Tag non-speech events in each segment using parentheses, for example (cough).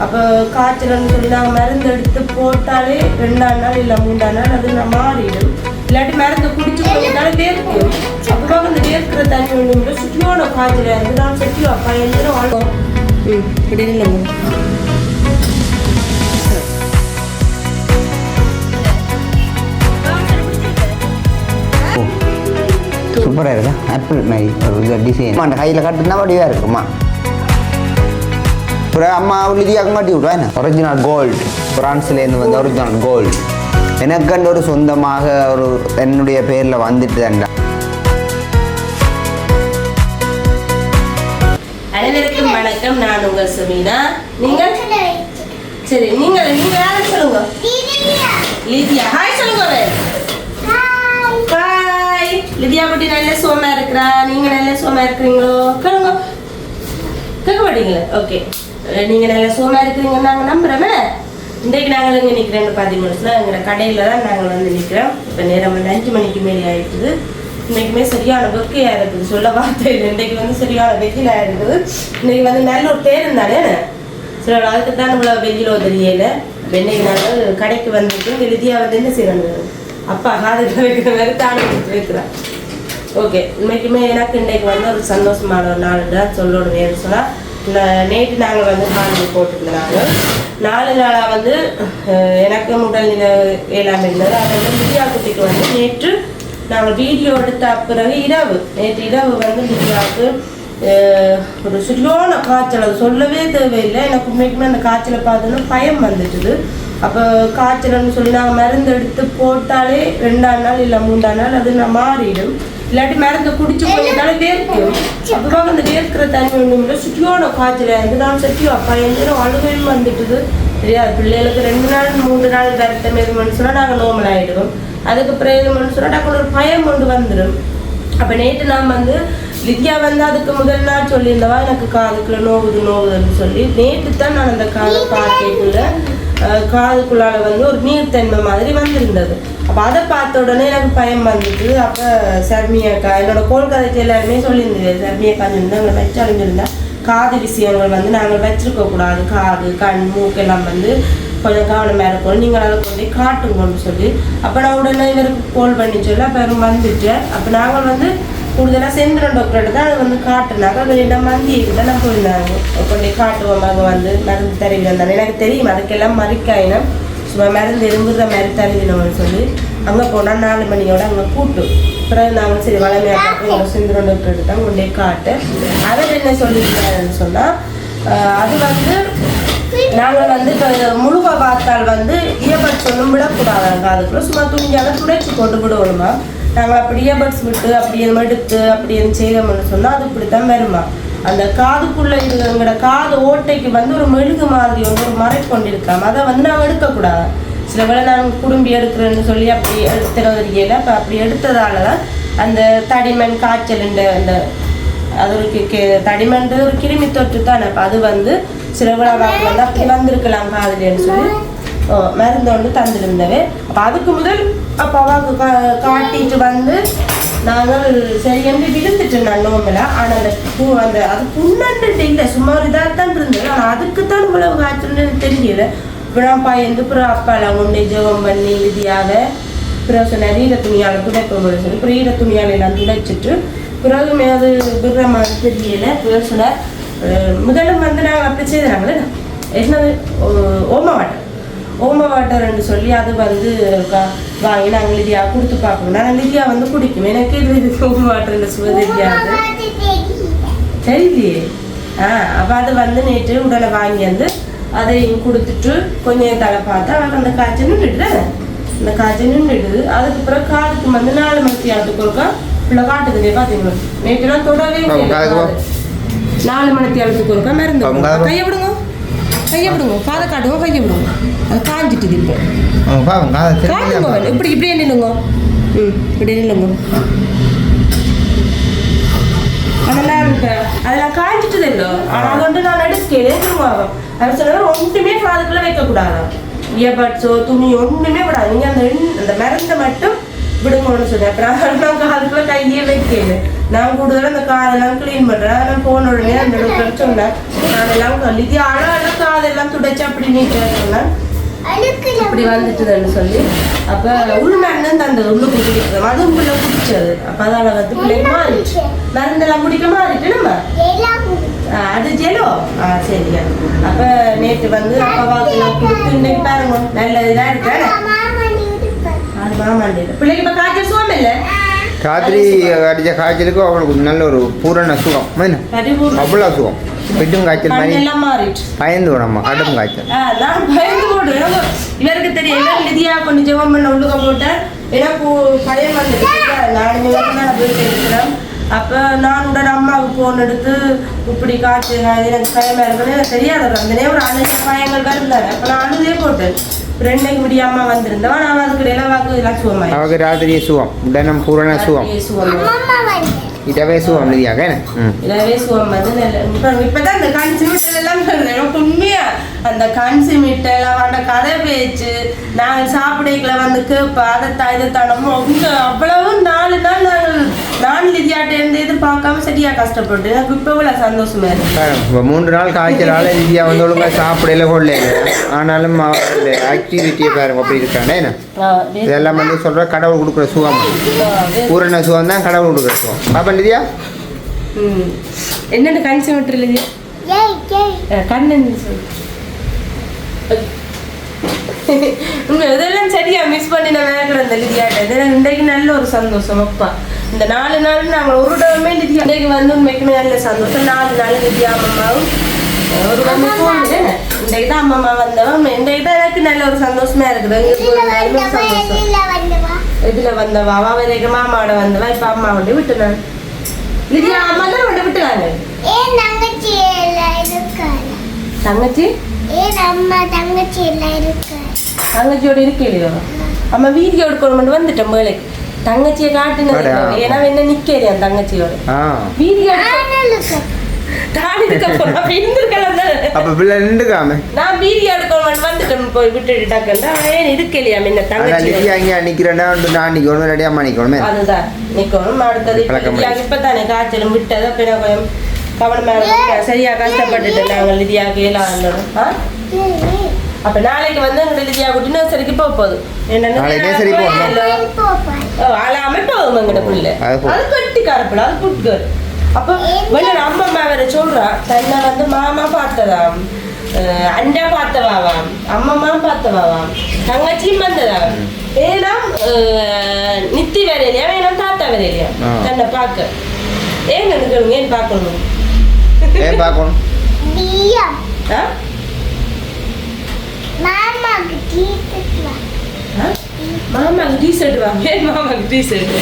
அப்போ காய்ச்சல்னு சொல்லி நாங்கள் மருந்து எடுத்து போட்டாலே ரெண்டாம் நாள் இல்லை மூன்றாம் நாள் அது நான் மாறிடும். இல்லாட்டி மருந்து குடிச்சு போட்டாலும் வேர்க்கும். அப்போ அந்த வேர்க்கிற தண்ணி ஒன்று சுற்றியோட காய்ச்சல் இருந்து நான் சுற்றி அப்பா எந்த வாழ்வோம் ம் இப்படி இல்லைங்க சூப்பராக இருக்கா ஆப்பிள் மாதிரி ஒரு டிசைன் அந்த கையில் கட்டுனா வடிவாக இருக்குமா? அப்புறம் அம்மா உள்ளிதியாக மாட்டி விடுவா என்ன ஒரிஜினல் கோல்டு பிரான்ஸ்லேருந்து வந்து ஒரிஜினல் கோல்டு எனக்கண்டு ஒரு சொந்தமாக ஒரு என்னுடைய பேரில் வந்துட்டு தான்டா அனைவருக்கும் வணக்கம். நான் உங்கள் சுமீனா. நீங்கள்? சரி நீங்கள் நீங்க யாரை சொல்லுங்க? லிதியா. ஹாய் சொல்லுங்க. ஹாய் லிதியா பட்டி நல்ல சோமா இருக்கிறா? நீங்க நல்ல சோமா இருக்கிறீங்களோ? கேளுங்க. கேட்க மாட்டீங்களே. ஓகே நீங்கள் நல்ல சோமா இருக்கிறீங்க நாங்கள் நம்புறோமே இன்றைக்கு நாங்கள் இங்கே நிற்கிறேன்னு பார்த்தீங்கன்னா எங்கள் கடையில் தான் நாங்கள் வந்து நிற்கிறோம் இப்போ நேரம் வந்து அஞ்சு மணிக்கு மேலே ஆயிடுது இன்றைக்குமே சரியான வெக்கையாக இருக்குது சொல்ல வார்த்தை இன்றைக்கு வந்து சரியான வெயிலாக இருக்குது. இன்னைக்கு வந்து நல்ல ஒரு பேர் தானே சில நாளுக்கு தான் நம்மள வெயிலோ தெரியல. இன்றைக்கு நாங்கள் கடைக்கு வந்துட்டு எழுதியாக வந்து என்ன செய்யணும் அப்பா காதுக்கு வைக்கிற மாதிரி தானே கொடுத்து வைக்கிறேன். ஓகே இன்னைக்குமே எனக்கு இன்றைக்கு வந்து ஒரு சந்தோஷமான ஒரு நாள் தான் சொல்லணும் சொன்னால் நேற்று நாங்கள் வந்து காணொலி போட்டுருந்தாங்க நாலு நாளாக வந்து அஹ், எனக்கு உடல் நிலை இருந்தது. அதை வந்து வித்யா குட்டிக்கு வந்து நேற்று நாங்கள் வீடியோ எடுத்த பிறகு இரவு நேற்று இரவு வந்து வித்யாவுக்கு அஹ், ஒரு சுரியோன காய்ச்சல். அது சொல்லவே தேவையில்லை. எனக்கு உண்மைக்குமே அந்த காய்ச்சலை பார்த்தோன்னா பயம் வந்துட்டுது. அப்போ காய்ச்சல்னு சொல்லி நாங்கள் மருந்து எடுத்து போட்டாலே ரெண்டாம் நாள் இல்லை மூன்றாம் நாள் அது நான் மாறிடும். இல்லாட்டி மருந்து குடிச்சு போயிட்டாலும் வேர்க்கும் அப்போ அந்த வேர்க்கிற தண்ணி ஒன்று சுற்றியோட காய்ச்சல். இருந்து நான் சுற்றியோ அப்பா எந்த அழுகையும் வந்துட்டுது. தெரியாது பிள்ளைகளுக்கு ரெண்டு நாள் மூன்று நாள் விரட்டம் மாரி மனுஷனா நாங்கள் நோமல் ஆகிடுவோம் அதுக்கு அப்புறம் மனுஷனா நாங்கள் டக்குனு ஒரு பயம் கொண்டு வந்துடும். அப்போ நேற்று நான் வந்து லித்யா வந்து அதுக்கு முதல் நாள் சொல்லியிருந்தவா எனக்கு காதுக்குள்ள நோவுது நோவுதுன்னு சொல்லி. நேற்று தான் நான் அந்த காதை பார்க்கக்குள்ள காதுக்குள்ளால வந்து ஒரு நீர்த்தன்மை மாதிரி வந்திருந்தது. அப்போ அதை பார்த்த உடனே எனக்கு பயம் வந்துட்டு அப்போ சர்மியக்கா என்னோட கோல்கதைக்கு எல்லாருமே சொல்லியிருந்தது சர்மியக்கா சொல்லியிருந்தா எங்களை வச்சு அழிஞ்சிருந்தா காது விஷயங்கள் வந்து நாங்கள் வச்சிருக்க கூடாது. காது கண் மூக்கெல்லாம் வந்து கொஞ்சம் கவனமாக இருக்கணும். நீங்கள் அதை கொண்டு காட்டுங்கன்னு சொல்லி. அப்போ நான் உடனே இவருக்கு கோல் பண்ணி சொல்லி அப்போ வந்துட்டேன் அப்போ நாங்கள் வந்து கூடுதலாக செந்திரன் டாக்டர்கிட்ட தான் அது வந்து காட்டுனாங்க வெளியிட மந்திக்கு தான் நான் போயிருந்தாங்க கொண்டே காட்டுவோம் அங்கே வந்து மருந்து தருவிடம் எனக்கு தெரியும் அதுக்கெல்லாம் மறிக்காயினம் சும்மா மருந்து எறும்புற மாதிரி தருவினோம்னு சொல்லி அங்கே போனால் நாலு மணியோட அங்கே கூட்டு அப்புறம் நாங்கள் சரி வளமையாக செந்திரன் டாக்டர்கிட்ட தான் கொண்டே காட்டு அவர் என்ன சொல்லியிருக்காருன்னு சொன்னால் அது வந்து நாங்கள் வந்து இப்போ முழுக பார்த்தால் வந்து இயர்பட்ஸ் சொல்லும் விடக்கூடாது காதுக்குள்ள சும்மா துணிஞ்சால துடைச்சி கொண்டு விடுவோமா நாங்கள் அப்படி இயர்பட்ஸ் விட்டு அப்படி எடுத்து அப்படி செய்தோம்னு சொன்னால் அது இப்படி தான் வருமா? அந்த காதுக்குள்ள இருக்கிற காது ஓட்டைக்கு வந்து ஒரு மெழுகு மாதிரி வந்து ஒரு மறை கொண்டிருக்காம அதை வந்து நாங்கள் எடுக்கக்கூடாது. சில வேளை நான் குடும்பி எடுக்கிறேன்னு சொல்லி அப்படி எடுத்துறது தெரியல இப்போ அப்படி எடுத்ததால தான் அந்த தடிமன் காய்ச்சல் அந்த அது ஒரு கி- கி- தடிமன்றது ஒரு கிருமி தொற்று தானே அப்போ அது வந்து சில விழாவாக்கு வந்து அப்படி வந்திருக்கலாம் காதுலன்னு சொல்லி. மருந்து ஒன்று தந்திருந்தவே அப்போ அதுக்கு முதல் அப்போ அவாவுக்கு கா காட்டிட்டு வந்து நாங்கள் சரி என்று விழுந்துட்டேன் நான் நோம்பில். ஆனால் அந்த பூ அந்த அது புண்ணன்ட்டு இல்லை சுமார் இதாக தான் இருந்தது. ஆனால் அதுக்கு தான் இவ்வளவு காய்ச்சல்னு தெரியல. இப்போ நான் பயந்து அப்புறம் அப்பாலாம் ஒன்று ஜெபம் பண்ணி இறுதியாக பிறகு சொன்னார் ஈர துணியால் துடைப்போம் சொல்லி அப்புறம் ஈர துணியால் எல்லாம் துடைச்சிட்டு பிறகு அது விடுற மாதிரி தெரியல. பிறகு சொன்னார் வந்து நாங்கள் அப்படி செய்தாங்களே என்னது ஓ- ஓம வாட்டர் ஓம வாட்டர்ன்னு சொல்லி அது வந்து வாங்கி நாங்கள் லிதியா கொடுத்து பார்க்கணும் நான் லிதியா வந்து குடிக்கும். எனக்கு இது ஓம வாட்டர்னு சுவை தெரியாது. தெரியலையே. ஆ அப்போ அது வந்து நேற்று உடனே வாங்கி வந்து அதையும் கொடுத்துட்டு கொஞ்சம் தலை பார்த்தா அவளுக்கு அந்த காய்ச்சல் நின்றுட்டு அந்த காய்ச்சல் நின்றுடுது. அதுக்கு பிறகு காதுக்கு வந்து நாலு மணி ஆட்டுக்கு ஒருக்கா உள்ள காட்டுதுங்க பார்த்தீங்களா? நேற்றுலாம் தொடவே. நாலு மணி தேளத்துக்கு ஒருக்கா மருந்து கையை விடுங்க கையை விடுங்க காதை காட்டுங்க. கையை விடுங்க காஞ்சிட்டுது இப்போ காதை காட்டுங்க இப்படி இப்படியே நில்லுங்க. ம் இப்படி நில்லுங்க. அதெல்லாம் அதெல்லாம் காய்ச்சிட்டது இல்லை. ஆனால் வந்து நான் எடுக்கல திரும்பவும் அது சொன்னா ஒன்றுமே காதுக்குள்ள வைக்கக்கூடாது. இயர்பட்ஸோ துணி ஒன்றுமே விடாது. நீங்கள் அந்த அந்த மருந்தை மட்டும் விடுங்கன்னு சொன்னேன். அப்புறம் நான் காதுக்குள்ள கையே வைக்கல. நான் கூடுதலாக அந்த காதெல்லாம் க்ளீன் பண்ணுறேன் நான் போன உடனே அந்த டாக்டர் சொன்னேன். நான் எல்லாம் கழுதி அழகாக காதெல்லாம் துடை வச்சு அப்படி சொன்னேன். இப்படி வந்துட்டுதுன்னு சொல்லி அப்ப உள்மண்ணு அந்த உள்ளுக்கு குடிக்கிறது அதுவும் பிள்ளை குடிச்சது அப்ப அதால வந்து பிள்ளைங்க மாறிச்சு மருந்தெல்லாம் குடிக்க மாறிட்டு நம்ம? அது ஜெலோ? ஆ சரியா அப்ப நேற்று வந்து அப்பாவாக்கு கொடுத்து இன்னைக்கு பாருங்க. நல்ல இதா இருக்கேன் அது மாமாண்டி பிள்ளைக்கு இப்ப காய்ச்சல் சுகம் இல்ல? ராத்திரி அடித்த காய்ச்சலுக்கு அவனுக்கு நல்ல ஒரு பூரண சுகம். என்ன பரிபூர்ணம் அவ்வளோ சுகம். பெட்டும் காய்ச்சல் மாதிரி பயந்து நம்ம கடும் காய்ச்சல். நான் பயந்து போட்டு எனக்கு இவருக்கு தெரியும். நிதியா கொஞ்சம் ஜெபம் பண்ண உள்ளுக்க போட்டேன். எனக்கு பயம் வந்துட்டு நான் நான் இருக்கிறேன் அப்போ நான் உடனே அம்மாவுக்கு ஃபோன் எடுத்து இப்படி காய்ச்சி எனக்கு பயமா இருக்குன்னு எனக்கு தெரியாது. அந்த நேரம் அழுகிய பயங்கள் வருந்தாரு அப்போ நான் அழுதே போட்டேன். ரெண்டைக்கு முடி அம்மா வந்திருந்தவன் நான் அதுக்கு இலவாக்கு இதெல்லாம் சுகமாயி அவருக்கு ராத்திரி சுகம் தினம் பூரண சுகம் சுகம் இதவே சுகம் நிதியாக என்ன இதவே சுகம் வந்து நல்ல இப்போ இப்போதான் எல்லாம் சொல்றேன். அந்த கன்சிமிட்டல் அவனோட கதை பேச்சு நாங்கள் சாப்பிடைகளை வந்து கேட்பா அதை இதை தடமோ உங்க அவ்வளவு நாலு நாள் நாங்கள் நான் லிதியாட்ட இருந்து எதிர்பார்க்காம சரியா கஷ்டப்பட்டு எனக்கு இப்போ இவ்வளோ சந்தோஷமா இருக்கு. மூன்று நாள் காய்ச்சலால இந்தியா வந்து ஒழுங்காக சாப்பிடல கொள்ள ஆனாலும் ஆக்டிவிட்டியை பாருங்க அப்படி இருக்கானே. என்ன? இதெல்லாம் வந்து சொல்ற கடவுள் கொடுக்குற சுகம். பூரண சுகம் தான் கடவுள் கொடுக்குற சுகம். பாப்பா நிதியா? ம். என்னென்ன கன்சிமிட்டர் இல்லையா கண்ணன் சொல்லு. இதெல்லாம் சரியா மிஸ் பண்ணி நான் வேற இந்த லிதியாட்ட. இதெல்லாம் இன்றைக்கு நல்ல ஒரு சந்தோஷம் அப்பா. இந்த நாலு நாள் நாங்கள் ஒரு இடமே லிதியா இன்றைக்கு வந்து உண்மைக்குமே நல்ல சந்தோஷம். நாலு நாள் லிதியா அம்மாவும் ஒரு வந்து இன்றைக்கு தான் அம்மா வந்தவன் இன்றைக்கு தான் எனக்கு நல்ல ஒரு சந்தோஷமா இருக்குது. சந்தோஷம். இதுல வந்தவா. அவ வரைக்கும் மாமாவோட வந்தவா. இப்ப அம்மா கொண்டு விட்டு நான் லிதியா அம்மா தான் கொண்டு விட்டுறாங்க தங்கச்சி? ஏன் அம்மா தங்கச்சி எல்லாம் இருக்காரு தங்கச்சியோட இருக்கலையோ அம்மா வீடியோ எடுக்கணும் வந்துட்டோம் வேலைக்கு தங்கச்சியை காட்டுனது. ஏன்னா என்ன நிக்கலையா தங்கச்சியோட? ஆ. வீடியோ இருக்க. அப்போ பிள்ளை நின்றுக்காம நான் வீடியோ போய் விட்டுட்டு டக்குன்னு ஏன் இருக்கலையா முன்ன தங்கச்சி அதுதான். நிக்கணும் அடுத்தது இப்ப காய்ச்சலும் விட்டது நான் கொஞ்சம் கவனமா இருக்கேன். சரியா கஷ்டப்பட்டுட்டு நாங்கள் லிதியாக்கு எல்லாம் ஆ? அப்ப நாளைக்கு வந்து எங்க லிதியா குட்டி நர்சரிக்கு போக போகுது. என்னன்னு ஓ, அழாம போகும் எங்கட புள்ள. அது கட்டி கரப்பில் அது குட் கேர்ள் அப்போ வெளில அம்மா அம்மா வேற சொல்றா தன்னை வந்து மாமா பார்த்ததாம் அண்டா பார்த்தவாவாம் அம்மம்மா பார்த்தவாவாம் தங்கச்சியும் வந்ததாம். அஹ், நித்தி வரையிலையா வேணும் தாத்தா வரையிலையா ஆ. தன்னை பார்க்க. ஏன் நினைக்கணும் ஏன் பார்க்கணும்? பிஎம் ஆ? மாமாக்கு டீச்சர் வா ஆ? மாமாக்கு டீ ஷர்ட் வாங்க ஏன் மாமாக்கு டீ ஷர்ட்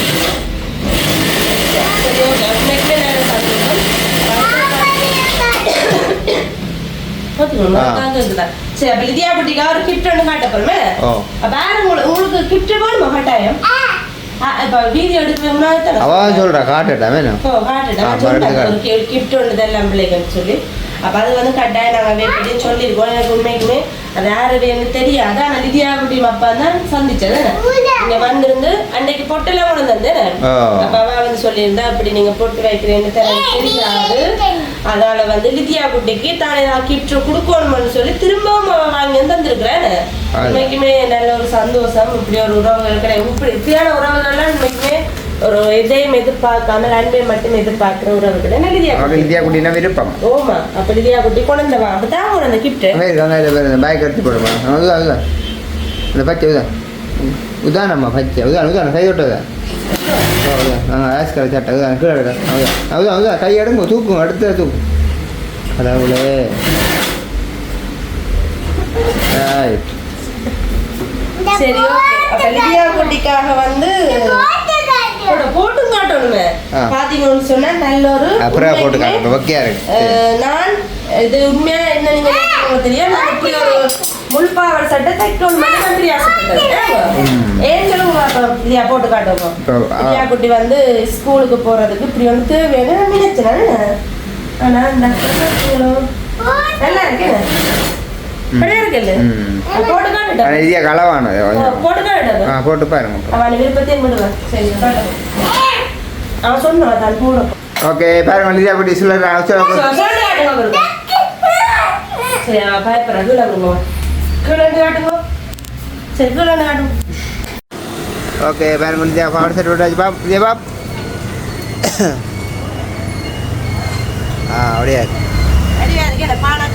சரி அப்ப லிதியா குட்டிக்கு ஒரு gift ஒண்ணு காட்ட போறோமே? வேற உங்களுக்கு- உங்களுக்கு gift வேணுமா கட்டாயம்? ஆ, இப்ப video எடுக்கிறதுக்கு முன்னாடி தானே அவ சொல்கிறா காட்டுட்டா வேணும் ஓ, காட்டுடா. ஆ, நான் சொல்றேன். மறந்துக்காத. ஒரு gi- gift ஒண்ணு இதெல்லாம் பிள்ளைங்கன்னு சொல்லி அப்ப அது வந்து கட்டாயம் நாங்க வேண்டின்னு சொல்லியிருக்கோம் எனக்கு உண்மைக்குமே அது யாரு வேணும்னு தெரியாது. ஆனா லிதியா குட்டி அப்பா தான் சந்திச்சது. இங்க வந்திருந்து அன்னைக்கு பொட்டெல்லாம் கொண்டு வந்தேன். அப்ப வந்து சொல்லியிருந்தா அப்படி நீங்க பொட்டு வைக்கிறேன்னு தெரியாது. அதனால வந்து லிதியா குட்டிக்கு தானே நான் கிஃப்ட் கொடுக்கணும்னு சொல்லி திரும்பவும் அவ வாங்கி தந்திருக்கிறேன். உண்மைக்குமே நல்ல ஒரு சந்தோஷம். இப்படி ஒரு உறவுகள் கிடையாது. இப்படி இப்படியான உறவுகள்லாம் உண்மைக்குமே ஒரு இதையும் எதிர்பார்க்காம அன்பை மட்டும் எதிர்பார்க்கிற உறவுகள் என்ன லிதியா அவன் குட்டி. இந்தியா குட்டினா விருப்பம். ஓமா அப்ப லிதியா குட்டி கொண்டவா அப்பதான் கொண்டு அந்த கிஃப்ட் பேக் எடுத்து போடுமா? அதுதான் அதுதான் இந்த பச்சை உதான் உதானம்மா பச்சை உதான் உதான் கை தொட்டதா ஆ ஆஸ் கரை சட்டை உதான் கீழே எடுக்க அதுதான் அதுதான் அதுதான் கை எடுங்க தூக்கும் அடுத்த தூக்கும் கடவுளே. சரி ஓகே அப்ப லிதியா குட்டிக்காக வந்து போட போட்டு காட்டணுமே ஆ. பாத்தீங்கன்னு சொன்னா நல்ல ஒரு அப்புறம் போட்டு இருக்கு அஹ், நான் இது உண்மையா என்ன நீங்க தெரியாது நான் இப்படி ஒரு முள்பாவல் சட்டை தைக்கணும் மட்டும் நான் ஏன்? சொல்லுங்க இல்லையா போட்டு காட்டுவோம். குட்டி வந்து ஸ்கூலுக்கு போறதுக்கு இப்படி வந்து தேவையான நான் நினைச்சேன் ஆனா இந்த நல்லா இருக்கு நல்லா இருக்குல்ல ம். அது போட்டு காட்டுட்டேன் ஆனால் இந்தியா களவானது போட்டு காட்டுட்டேன் ஆ போட்டு பாருங்க அவன் விருப்பத்தையும் விடுவேன் சரி காட்டு.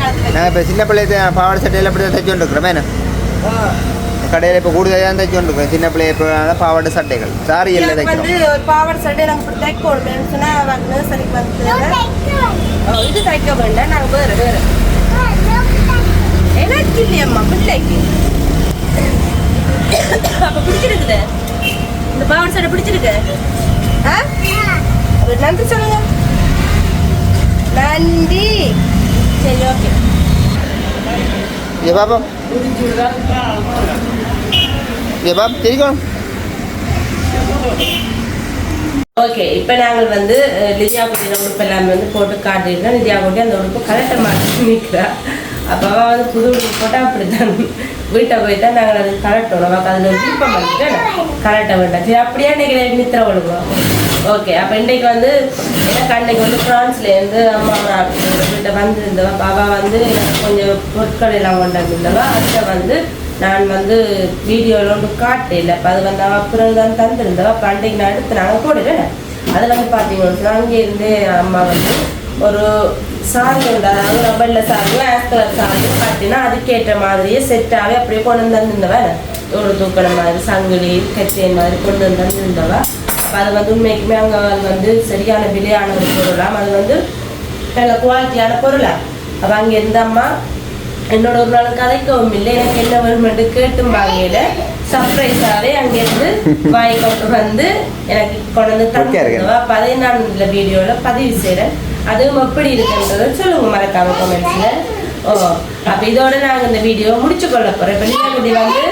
சரி சரி நாங்கள் இப்போ சின்ன பிள்ளைய பவர் செட் எல்லாம் இப்படி தான் தைச்சு என்ன கடையில் இப்போ கூடுதலாக தான் தைச்சு கொண்டிருக்கிறோம் சின்ன பிள்ளைய இப்போ பாவாடை சட்டைகள் சாரி எல்லாம் தைக்கிறோம் பாவாடை சட்டை நாங்கள் இப்படி தைக்க விடுவேன் சொன்னா அவன் நர்சரிக்கு வந்து இது தைக்க வேண்டாம் நாங்கள் வேறு வேறு எனக்கு இல்லையம்மா பிள்ளைக்கு அப்ப பிடிச்சிருக்குது இந்த பாவாடை சட்டை பிடிச்சிருக்கு ஆ நன்றி சொல்லுங்க நன்றி சரி ஓகே ये बाबा ये बाप तेरी कौन ஓகே இப்போ நாங்கள் வந்து அஹ், லிதியா குட்டியோட உடுப்பு எல்லாமே வந்து போட்டு காட்டியிருக்கோம் லிதியா குட்டி அந்த உடுப்பு கரெக்டாக மாட்டி நிற்கிறா அப்போ அவள் வந்து புது உடுப்பு போட்டால் அப்படி தான் வீட்டை போய் தான் நாங்கள் அது கரெக்டோம் நமக்கு அதில் ஒரு விருப்பம் வந்துட்டு கரெக்டாக வேண்டாம் சரி அப்படியே இன்றைக்கி எனக்கு நித்திர விழுவோம் ஓகே அப்போ இன்றைக்கு வந்து எனக்கு அன்னைக்கு வந்து ஃப்ரான்ஸ்லேருந்து அம்மா வீட்டை வந்திருந்தவா பாபா வந்து கொஞ்சம் பொருட்கள் எல்லாம் கொண்டாந்துருந்தவா அதை வந்து நான் வந்து வீடியோவில் ஒன்று காட்டல. அப்போ அது வந்து அவள் அப்புறம் தான் தந்திருந்தவா அப்போ அன்றைக்கு நான் எடுத்து நாங்கள் போடுறேன் அது வந்து பார்த்தீங்கன்னா அங்கேருந்து அங்கே அம்மா வந்து ஒரு சாரி உண்டு அதாவது ரப்பர்ல சாரி ஆஸ் கலர் சாரி பார்த்தீங்கன்னா அதுக்கேற்ற மாதிரியே செட்டாகவே அப்படியே கொண்டு வந்து தந்திருந்தவா. ஒரு தூக்கண மாதிரி சங்கிலி கச்சேன் மாதிரி கொண்டு வந்து தந்திருந்தவா. அப்போ அது வந்து உண்மைக்குமே அங்கே அது வந்து சரியான விலையான ஒரு பொருளாம் அது வந்து நல்ல குவாலிட்டியான பொருளா? அப்போ அங்கே இருந்த அம்மா என்னோட ஒரு நாள் கதைக்கவும் இல்லை. எனக்கு என்ன வேணுமென்று கேட்டும் வாங்கல சர்ப்ரைஸாகவே அங்கேருந்து வாங்கி கொண்டு வந்து எனக்கு கொண்டு வந்து. தந்துருந்தவா அப்போ அதை நான் இந்த வீடியோவில் பதிவு செய்கிறேன் அதுவும் எப்படி இருக்குன்றதை சொல்லுங்க மறக்காம கமெண்ட்ஸில் ஓ அப்போ இதோட நாங்கள் இந்த வீடியோ முடிச்சு கொள்ள போகிறோம் இப்போ குட்டி வந்து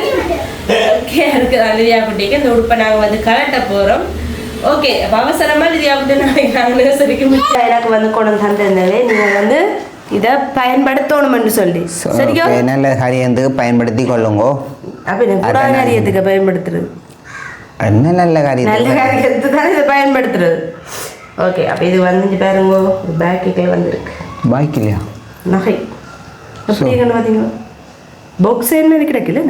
ஓகே இருக்குது லியா குட்டிக்கு இந்த உடுப்பை நாங்கள் வந்து கலட்ட போகிறோம் ஓகே அப்போ அவசரமாக நாளைக்கு நாங்கள் சரிக்கு மிச்சம் எனக்கு வந்து கொண்டு வந்து தந்திருந்தவே நீங்கள் வந்து இதை பயன்படுத்தணும்னு சொல்லி. சரியா நல்ல காரியத்துக்கு பயன்படுத்தி கொள்ளுங்கோ? அப்ப புறா காரியத்துக்கு பயன்படுத்துறது? என்ன நல்ல நல்ல காரியத்துக்கு தான் இதை பயன்படுத்துறது. ஓகே அப்ப இது வந்து பாருங்க ஒரு பேக்குக்கே வந்திருக்கு. பாய்க்கு இல்லையா நகை. எப்படி பார்த்தீங்களா? பாக்ஸ் என்ன கிடைக்கல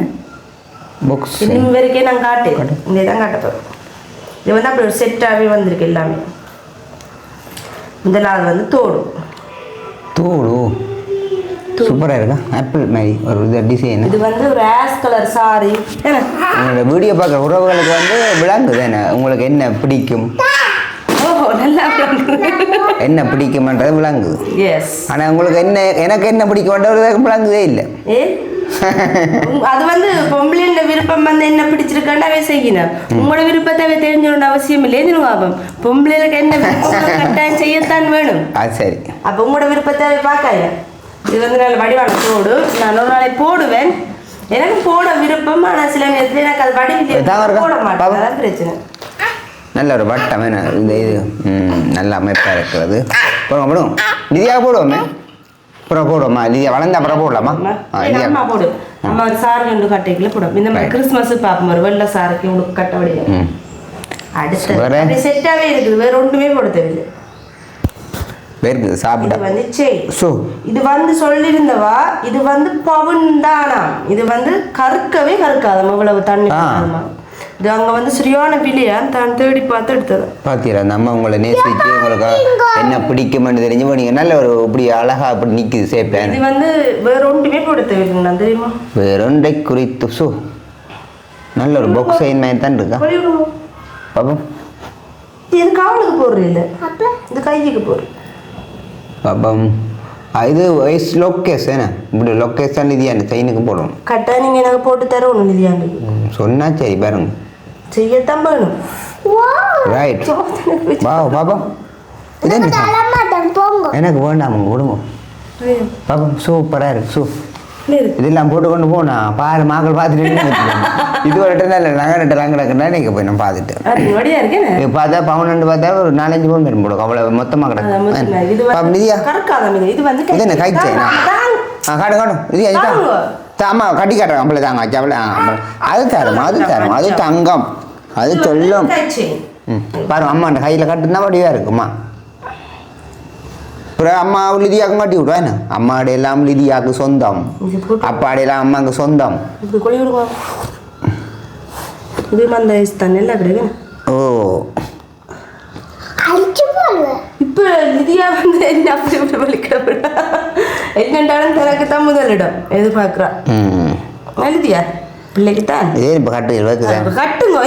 புக்ஸ் இன்னும் வரைக்கும் நான் காட்டு. இந்த தான் காட்ட போகிறோம் இது வந்து அப்படி ஒரு செட்டாகவே வந்திருக்கு எல்லாமே. முதலாவது வந்து தோடு. தூளு சூப்பராக இருக்கா? ஆப்பிள் மாதிரி ஒரு இது டிசைன் இது வந்து ஒரு ஆஸ் கலர் சாரி என்ன உங்களோட வீடியோ பார்க்குற உறவுகளுக்கு வந்து விளங்குது என்ன? உங்களுக்கு என்ன பிடிக்கும்? என்ன பிடிக்குமன்றது விளங்குது. எஸ் ஆனால் உங்களுக்கு என்ன எனக்கு என்ன பிடிக்கும்ன்றது விளங்குதே இல்லை. அது வந்து பொம்பளைன்ற விருப்பம் வந்து என்ன பிடிச்சிருக்காண்டாவே செய்யணும் உங்களோட விருப்பத்தை அவ தெரிஞ்சுக்கணும் அவசியம் இல்லை எதுவும் ஆகும் பொம்பளைகளுக்கு என்ன விருப்பம்? கட்டாயம் செய்யத்தான் வேணும். அது சரி. அப்போ உங்களோட விருப்பத்தை அவ பார்க்காய இது வந்து நல்ல வடிவான போடு நான் ஒரு நாளை போடுவேன். எனக்கு போட விருப்பம் ஆனால் சில நேரத்தில் எனக்கு அது வடிவில்? போட மாட்டேன். அதான் பிரச்சனை. நல்ல ஒரு வட்டம் இந்த இது. நல்ல அமைப்பாக இருக்கிறது. போடுவோம் போடுவோம் நிதியாக போடுவோமே. அப்புறம் போடுவோமா நிதியா வளர்ந்த அப்புறம் போடலாமா அம்மா போடு. அம்மா ஒரு சாரி ரெண்டு கட்டைக்குள்ள போடும். இந்த மாதிரி. கிறிஸ்மஸ் பார்க்கும் ஒரு வெள்ளை சாரிக்கு உங்களுக்கு கட்ட முடியாது அடுத்து செட்டாவே இருக்குது. வேற ஒன்றுமே போட தேவையில்லை வேர்க்குது இது சாப்பிட்டா வந்து செயின் ஸோ இது வந்து சொல்லியிருந்தவா இது வந்து பவுன் தானாம். இது வந்து கருக்கவே கருக்காதாம் இவ்வளவு தண்ணி. இது அங்க வந்து சரியான விலையா? தான் தேடி பார்த்து எடுத்தது. பார்த்தீங்களா நம்ம உங்களை நேசிச்சு உங்களுக்கு என்ன பிடிக்கும்னு தெரிஞ்சு நீங்கள் நல்ல ஒரு இப்படி அழகா அப்படி நிற்குது இது சேப்பேன் வந்து வேற ஒன்றுமே போட தேவையில்லைண்ணா தெரியுமா? வேறொன்றை குறித்து ஸோ நல்ல ஒரு பாக்ஸ் சைன் மாதிரி தான் இருக்கா. பாப்போம். இது காவலுக்கு போடுறது இல்லை. இது கைக்கு போடுறது. பாப்போம். ஆ, இது வயசு லொக்கேஸ் என்ன இப்படி லொக்கேஸ் தான் இது என்ன செயினுக்கு போடணும் கரெக்டாக நீங்க எனக்கு போட்டு தரணும் நிதியாண்டு சொன்னா சரி பாருங்க செய்யத்தான் வேணும் ரைட் வா இது என்ன போங்க எனக்கு வேண்டாம் குடும்பம் பாப்பா சூப்பராக இருக்கு சூ இருக்கு. இதெல்லாம் போட்டு கொண்டு போனா பாரு மக்கள் பார்த்துட்டு. (laughs) இது ஒரு இல்லை நகை நட்டு நகை நட்டுனா நீங்கள் போய் நான் பார்த்துட்டு. பார்த்தா பவுன் ரெண்டு பார்த்தா ஒரு நாலஞ்சு பவுன் வரும் போடும் அவ்வளோ மொத்தமாக இது கிடக்கு பாப்பா, நிதியா வந்து கறக்காத மீன் இது. என்ன கை செயினா? தான். ஆ காட்டு காட்டும் இது இது தான் தாங்க. ஆமா கட்டி காட்டுறேன் அவ்வளோ தாங்க அவ்வளோ அது தரும் அது தரும் அது தங்கம். அது சொல்லும். பாரு அம்மா அந்த கையில் கட்டுனா வடிவாக இருக்குமா? அம்மா லிதியாக்கு மாட்டி விடுவா என்ன அம்மாடைய எல்லாம் லிதியாக்கு சொந்தம் அப்பாடைய எல்லாம் அம்மாவுக்கு சொந்தம் ஓ இப்போ நிதியா வந்து என்ன அப்படி இப்படி வலிக்கிற என்னண்டாலும் தனக்கு தான் முதலிடம் எதிர்பார்க்குறா எழுதியா பிள்ளைக்கு தான் இப்போ வைக்குதேன் கட்டுங்க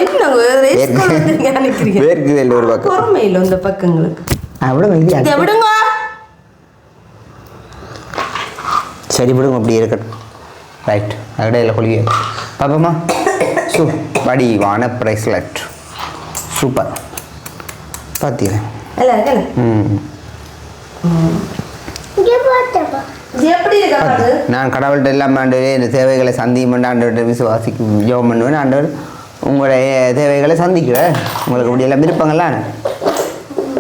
நினைக்கிறீங்க ஒரு பக்கம் பொறுமையில் இந்த பக்கங்களுக்கு அவ்வளோ லிதியா விடுங்க சரி விடுங்க அப்படி இருக்கட்டும். ரைட் அகடையில் கொள்கை. பாப்பாம்மா சூ வடிவான ப்ரைஸ்லெட் சூப்பர் பார்த்தீங்களா ம். நான் கடவுள்கிட்ட எல்லாம் ஆண்டவரே இந்த தேவைகளை சந்தியும் ஆண்டவர்கிட்ட விசுவாசிக்கு ஜோம் பண்ணுவேன். ஆண்டவர் உங்களுடைய தேவைகளை சந்திக்கிறேன். உங்களுக்கு இப்படி எல்லாம் விருப்பங்கள்லாம்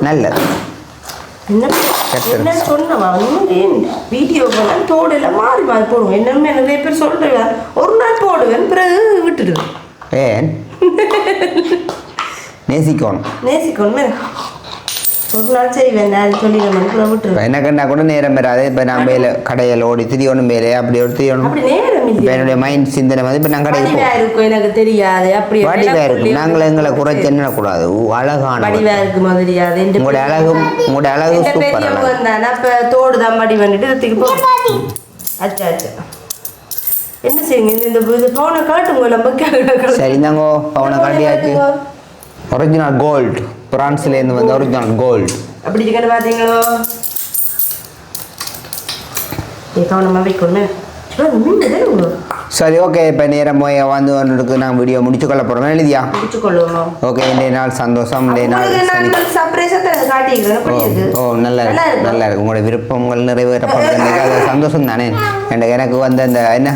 நல்லது. என்ன? சொன்னவா? வீடியோ போனால் தோடு எல்லாம் மாறி மாறி போடுவோம். என்னமே நிறைய பேர் சொல்றேன் ஒரு நாள் போடுவேன் பிறகு விட்டுடுவேன். ஏன்? (laughs) நேசிக்கணும். நேசிக்கணுமே. ஒரு நாள் செய்வேன். நான் சொல்லிடுவேன் பிறகு இப்போ விட்டுருவேன். என்ன கூட நேரம் வராது. இப்போ நான் கடையில் ஓடி திரியணும் வேலை அப்படி ஒரு திரியணும் இப்போ என்னுடைய மைண்ட் சிந்தனை வந்து இப்போ நான் கடைக்கு வடிவா போ இருக்கும் எனக்கு தெரியாது. அப்படி வடிவா இருக்கும். நாங்கள் எங்களை குறைச்சி என்னக்கூடாது அழகான வடிவா இருக்கு தெரியாது. உங்களுடைய அழகு உங்களுடைய அழகு எந்த சூப்பர் அழகு தோடு தான் மடி பண்ணிட்டு போ. அச்சா அச்சா. என்ன செய்யுங்க இந்த- இது போனை காட்டுங்க. நம்ம சரி தாங்கோ காட்டியாச்சு. ஒரிஜினல் கோல்டு பிரான்ஸ்லேருந்து வந்து ஒரிஜினல் கோல்டு அப்படி வைக்கணுமே. மின்னது சரி ஓகே இப்போ நேரம் போய் வந்து வந்துருக்கு நான் வீடியோ முடிச்சு கொள்ள போகிறோம் எழுதியா? ஓகே இன்றைய நாள் சந்தோஷம் ஓ நல்லா இருக்கு. நல்லா இருக்கு? உங்களோட விருப்பங்கள் நிறைவேற்றப்படுறது சந்தோஷம் தானே (laughs) எனக்கு எனக்கு வந்து அந்த என்ன?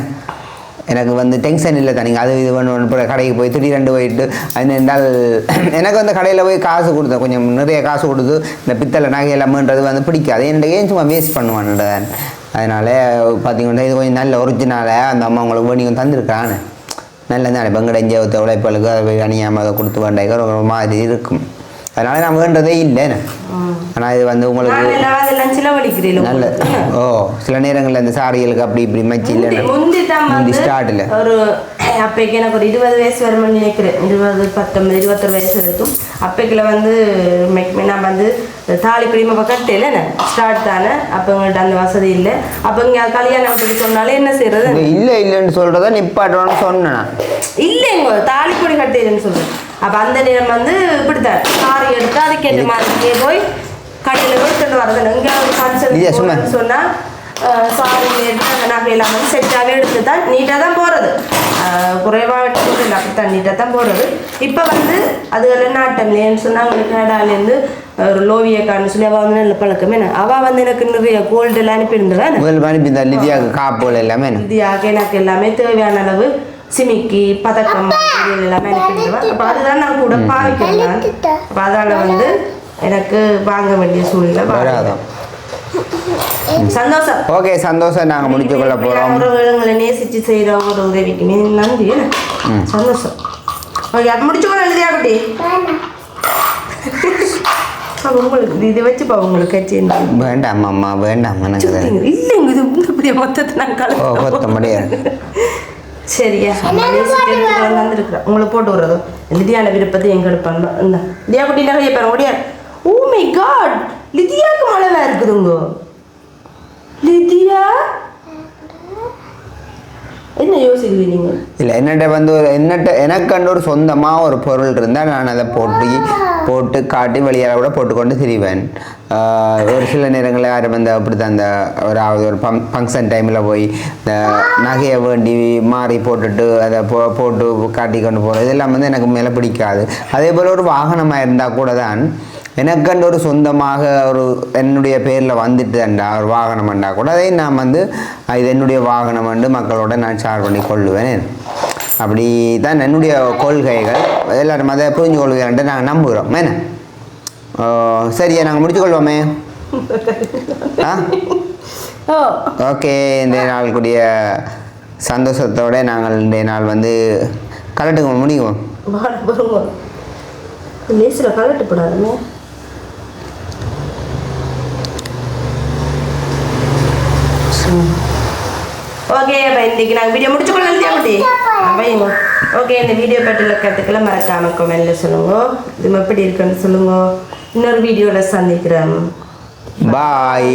எனக்கு வந்து டென்ஷன் இல்லை தானே அது இது ஒன்று இப்போ கடைக்கு போய் திடீரெண்டு போயிட்டு அது என்றால் (clears throat) எனக்கு வந்து கடையில் போய் காசு கொடுத்தேன் கொஞ்சம் நிறைய காசு கொடுத்து இந்த பித்தளை நகை வந்து பிடிக்காது. என்னுடைய சும்மா வேஸ்ட் பண்ணுவான்ன்றதான் அதனால் பார்த்தீங்கன்னா இது கொஞ்சம் நல்ல ஒரிஜினலாக அந்த அம்மா உங்களுக்கு வேணியும் தந்திருக்கான்னு நல்ல தானே பங்கட இந்தியாவத்தை உழைப்பாளுக்கு அதை போய் அணியாமல் அதை கொடுத்து வேண்டாய்க்க ஒரு மாதிரி இருக்கும். அதனால் நான் வேண்டதே இல்லை. ஆனால் இது வந்து உங்களுக்கு நல்ல ஓ சில நேரங்களில் இந்த சாரிகளுக்கு அப்படி இப்படி மச்சி இல்லைன்னு முந்தி ஸ்டார்டில் ஒரு அப்பைக்கு எனக்கு ஒரு இருபது வயசு வரும்னு நினைக்கிறேன். இருபது பத்தொன்பது இருபத்தொரு வயசு இருக்கும் அப்பைக்குள்ள வந்து நான் வந்து தாலி பிரிமை கட்டல ஸ்டார்ட் தானே. அப்போ எங்கள்கிட்ட அந்த வசதி இல்லை. அப்போ இங்கே கல்யாணம் சொன்னாலே என்ன செய்யறது இல்லை இல்லைன்னு சொல்கிறத நிப்பாட்டணும்னு சொன்னேன். இல்லைங்க தாலி கொடி கட்டலன்னு சொல்றேன். அப்போ அந்த நேரம் வந்து இப்படித்தான். சாரி எடுத்து அதுக்கேற்ற மாதிரி போய் கடையில் எடுத்துட்டு வரது இங்கே ஒரு. ஃபங்க்ஷன் சொன்னா சாரி எடுத்து அந்த நகையெல்லாம் வந்து செட்டாகவே எடுத்து தான் நீட்டாக தான் போகிறது குறைவாக இல்லை அப்படித்தான் நீட்டாக தான் போகிறது இப்போ வந்து அதுகளில் நாட்டம்லேன்னு சொன்னா அவங்களுக்கு கனடாலேருந்து ஒரு லோவியக்கான்னு சொல்லி அவள் வந்து நல்ல பழக்கமே. அவள் வந்து எனக்கு நிறைய கோல்டு எல்லாம் அனுப்பியிருந்தவன் முதல் அனுப்பி இந்த லிதியாவுக்கு காப்புகள் எல்லாமே? இந்தியாவுக்கு எனக்கு எல்லாமே தேவையான அளவு சிமிக்கி பதக்கம் இது எல்லாமே அனுப்பிடுவேன் அப்போ அதுதான் நான் கூட பாவிக்கிறேன் அப்போ அதால வந்து எனக்கு வாங்க வேண்டிய சூழ்நிலை வராது. வராதான் சந்தோஷம். ஓகே சந்தோஷம். நாங்கள் முடிச்சு கொள்ள போகிறோம் உறவுகளை நேசிச்சு செய்கிற ஒரு உதவிக்கு நன்றி. சந்தோஷம். ஓகே அது முடிச்சுக்கணும் எழுதியா அப்படி அப்ப உங்களுக்கு இது வச்சுப்பா உங்களுக்கு கட்சி வேண்டாம் அம்மா வேண்டாம் எனக்கு. இல்லைங்க இது மொத்தத்தை நான் ஓ கலந்து கொத்த முடியாது சரியா? வந்துருக்குறேன் உங்களை போட்டு விடுறதோ. லிதியான விருப்பத்தை எங்க எடுப்பாங்க லிதியா குட்டி நிறைய பேர் ஓடியா ஓ மை காட் லிதியாக்கு மழை இருக்குதுங்க லிதியா என்ன யோசிக்கிறீங்க இல்லை என்னட்ட வந்து ஒரு என்னட்ட எனக்கு ஒரு சொந்தமாக ஒரு பொருள் இருந்தால் நான் அதை போட்டு போட்டு காட்டி வெளியால் கூட போட்டுக்கொண்டு திரிவேன். ஒரு சில நேரங்களில் யாரும் அந்த அப்படி தான் அந்த ஒரு ஆவது ஒரு பங் ஃபங்க்ஷன் டைமில் போய் இந்த நகையை வேண்டி மாறி போட்டுட்டு அதை போ போட்டு காட்டி கொண்டு போகிறது இதெல்லாம் வந்து எனக்கு மேலே பிடிக்காது. அதே போல் ஒரு வாகனமாக இருந்தால் கூட தான் எனக்கண்டு ஒரு சொந்தமாக ஒரு என்னுடைய பேரில் வந்துட்டுண்டா ஒரு வாகனம் வந்தா கூட அதை நான் வந்து இது என்னுடைய வாகனம் வந்து மக்களோட நான் ஷேர் பண்ணி கொள்ளுவேன் அப்படி தான் என்னுடைய கொள்கைகள். எல்லாரும் அதை புரிஞ்சு கொள்கிறேன்ட்டு நாங்கள் நம்புகிறோம். என்ன? ஓ, சரியா நாங்கள் முடிச்சுக்கொள்வோமே? ஆ? ஓ. ஓகே இந்த நாள் கூடிய சந்தோஷத்தோட நாங்கள் இந்த நாள் வந்து கலட்டுங்க வருங்க லேசில் கலட்டுப்படாதுமே ஓகே அப்போ இன்றைக்கி நாங்கள் வீடியோ முடிச்சு கொள்ள இல்லையா குட்டி? அப்போ ஓகே இந்த வீடியோ பற்றின கருத்துக்களை மறக்காம கமெண்ட்ல சொல்லுங்க. இது எப்படி இருக்குன்னு சொல்லுங்க. இன்னொரு வீடியோவில் சந்திக்கிறேன். பாய்